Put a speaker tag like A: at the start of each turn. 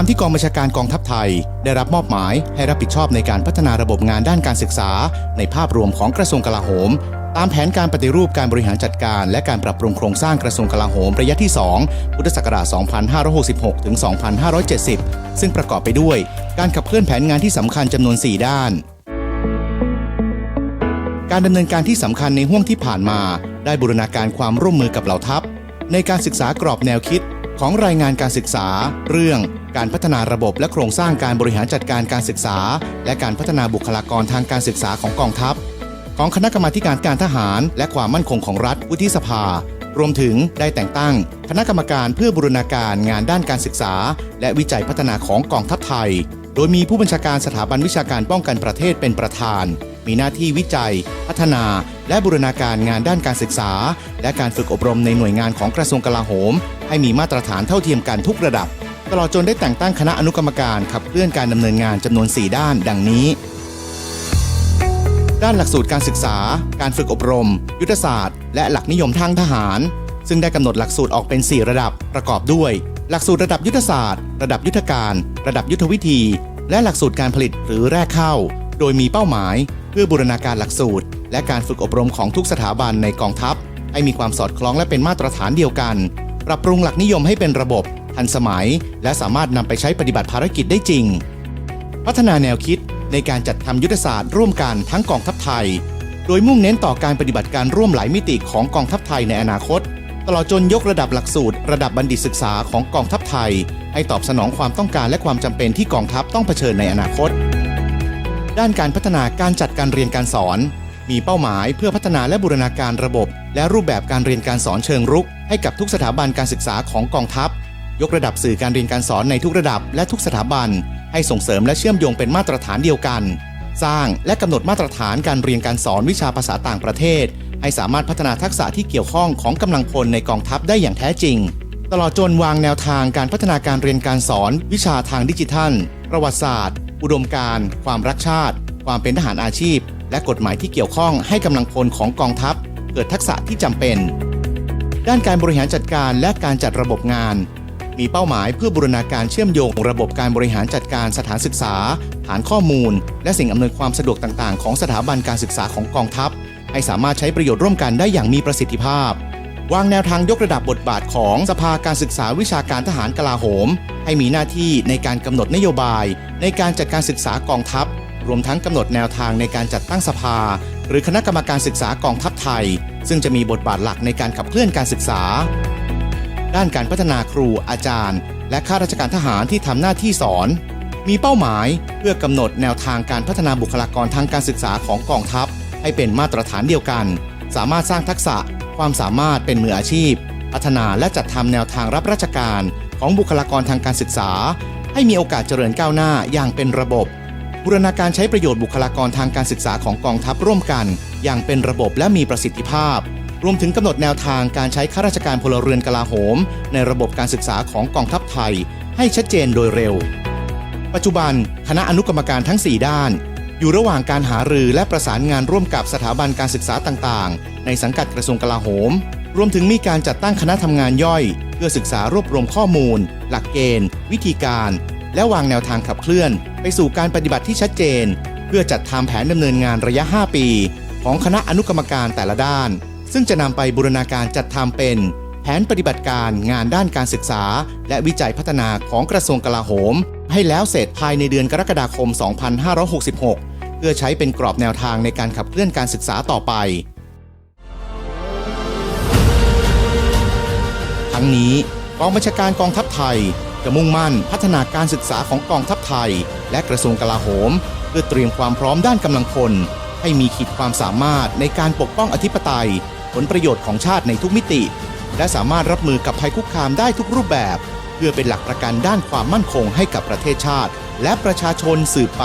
A: ามที่กองบัญชาการกองทัพไทย ได้รับมอบหมายให้รับผิดชอบในการพัฒนาระบบงานด้านการศึกษา ในภาพรวมของกระทรวงกลาโหม ตามแผนการปฏิรูปการบริหารจัดการ และการปรับปรุงโครงสร้างกระทรวงกลาโหมระยะที่ 2 พุทธศักราช 2566 ถึง 2570 ซึ่งประกอบไปด้วย การขับเคลื่อนแผนงานที่สำคัญจำนวน 4 ด้าน การดำเนินการที่สำคัญในห่วงที่ผ่านมา ได้บูรณาการความร่วมมือกับเหล่าทัพ ในการศึกษากรอบแนวคิด ของรายงานการศึกษา เรื่องการพัฒนาระบบและโครงสร้างการบริหารจัดการการศึกษา และการพัฒนาบุคลากรทางการศึกษาของกองทัพ ของคณะกรรมาการการทหาร และความมั่นคงของรัฐวุฒิสภา รวมถึงได้แต่งตั้ง คณะกรรมการเพื่อบูรณาการงานด้านการศึกษา และวิจัยพัฒนาของกองทัพไทย โดยมีผู้บัญชาการสถาบันวิชาการป้องกันประเทศเป็นประธาน มีหน้าที่วิจัย พัฒนาและบูรณาการงานด้านการศึกษา และการฝึกอบรมในหน่วยงานของกระทรวงกลาโหม ให้มีมาตรฐานเท่าเทียมกันทุกระดับ ตลอดจนได้แต่งตั้งคณะอนุกรรมการขับเคลื่อนการดำเนินงานจำนวน 4 ด้าน ดังนี้ ด้านหลักสูตรการศึกษา การฝึกอบรม ยุทธศาสตร์ และหลักนิยมทางทหาร ซึ่งได้กำหนดหลักสูตรออกเป็น 4 ระดับประกอบด้วย หลักสูตรระดับยุทธศาสตร์ ระดับยุทธการ ระดับยุทธวิธี และหลักสูตรการผลิตหรือแรกเข้า โดยมีเป้าหมาย เพื่อบูรณาการหลักสูตร และการฝึกอบรมของทุกสถาบันในกองทัพให้มีความสอดคล้องและเป็นมาตรฐานเดียวกัน ปรับปรุงหลักนิยมให้เป็นระบบ ทันสมัย และสามารถนำไปใช้ปฏิบัติภารกิจได้จริง พัฒนาแนวคิดในการจัดทำยุทธศาสตร์ร่วมกันทั้งกองทัพไทย โดยมุ่งเน้นต่อการปฏิบัติการร่วมหลายมิติของกองทัพไทยในอนาคต ตลอดจนยกระดับหลักสูตร ระดับบัณฑิตศึกษาของกองทัพไทย ให้ตอบสนองความต้องการและความจำเป็นที่กองทัพต้องเผชิญในอนาคต ด้านการพัฒนาการจัดการเรียนการสอน มีเป้าหมายเพื่อพัฒนาและบูรณาการระบบ และรูปแบบการเรียนการสอนเชิงรุก ให้กับทุกสถาบันการศึกษาของกองทัพ ยกระดับสื่อการเรียนการสอนในทุกระดับและทุกสถาบัน ให้ส่งเสริมและเชื่อมโยงเป็นมาตรฐานเดียวกัน สร้างและกำหนดมาตรฐานการเรียนการสอนวิชาภาษาต่างประเทศ ให้สามารถพัฒนาทักษะที่เกี่ยวข้องของกำลังพลในกองทัพได้อย่างแท้จริง ตลอดจนวางแนวทางการพัฒนาการเรียนการสอน วิชาทางดิจิทัล ประวัติศาสตร์ อุดมการณ์ ความรักชาติ ความเป็นทหารอาชีพ และกฎหมายที่เกี่ยวข้องให้กำลังพลของกองทัพ เกิดทักษะที่จำเป็น ด้านการบริหารจัดการและการจัดระบบงาน มีเป้าหมายเพื่อบูรณาการเชื่อมโยง ระบบการบริหารจัดการสถานศึกษา ฐานข้อมูล และสิ่งอำนวยความสะดวกต่าง ๆ ของสถาบันการศึกษาของกองทัพ ให้สามารถใช้ประโยชน์ร่วมกันได้อย่างมีประสิทธิภาพวางแนวทางยกระดับบทบาทของสภาการศึกษาวิชาการทหารกลาโหม ให้มีหน้าที่ในการกำหนดนโยบาย ในการจัดการศึกษากองทัพ รวมทั้งกำหนดแนวทางในการจัดตั้งสภา หรือคณะกรรมการศึกษากองทัพไทย ซึ่งจะมีบทบาทหลักในการขับเคลื่อนการศึกษา ด้านการพัฒนาครูอาจารย์ และข้าราชการทหารที่ทำหน้าที่สอน มีเป้าหมายเพื่อกำหนดแนวทางการพัฒนาบุคลากรทางการศึกษาของกองทัพ ให้เป็นมาตรฐานเดียวกัน สามารถสร้างทักษะ ความสามารถเป็นมืออาชีพ พัฒนาและจัดทำแนวทางรับราชการของบุคลากรทางการศึกษา ให้มีโอกาสเจริญก้าวหน้าอย่างเป็นระบบ บูรณาการใช้ประโยชน์บุคลากรทางการศึกษาของกองทัพร่วมกัน อย่างเป็นระบบและมีประสิทธิภาพ รวมถึงกำหนดแนวทางการใช้ข้าราชการพลเรือนกลาโหม ในระบบการศึกษาของกองทัพไทย ให้ชัดเจนโดยเร็ว ปัจจุบัน คณะอนุกรรมการทั้ง 4 ด้าน อยู่ระหว่างการหารือและประสานงานร่วมกับสถาบันการศึกษาต่างๆ ในสังกัดกระทรวงกลาโหม รวมถึงมีการจัดตั้งคณะทำงานย่อย เพื่อศึกษารวบรวมข้อมูล หลักเกณฑ์ วิธีการ และวางแนวทางขับเคลื่อน ไปสู่การปฏิบัติที่ชัดเจน เพื่อจัดทำแผนดำเนินงานระยะ 5 ปี ของคณะอนุกรรมการแต่ละด้าน ซึ่งจะนำไปบูรณาการจัดทำเป็น แผนปฏิบัติการงานด้านการศึกษา และวิจัยพัฒนาของกระทรวงกลาโหม ให้แล้วเสร็จภายในเดือนกรกฎาคม 2566 เพื่อใช้เป็นกรอบแนวทางในการขับเคลื่อนการศึกษาต่อไปทั้งนี้กองบัญชาการกองทัพไทย จะมุ่งมั่นพัฒนาการศึกษาของกองทัพไทย และกระทรวงกลาโหม เพื่อเตรียมความพร้อมด้านกำลังพล ให้มีขีดความสามารถในการปกป้องอธิปไตย ผลประโยชน์ของชาติในทุกมิติ และสามารถรับมือกับภัยคุกคามได้ทุกรูปแบบ เพื่อเป็นหลักประกันด้านความมั่นคงให้กับประเทศชาติ และประชาชนสืบไป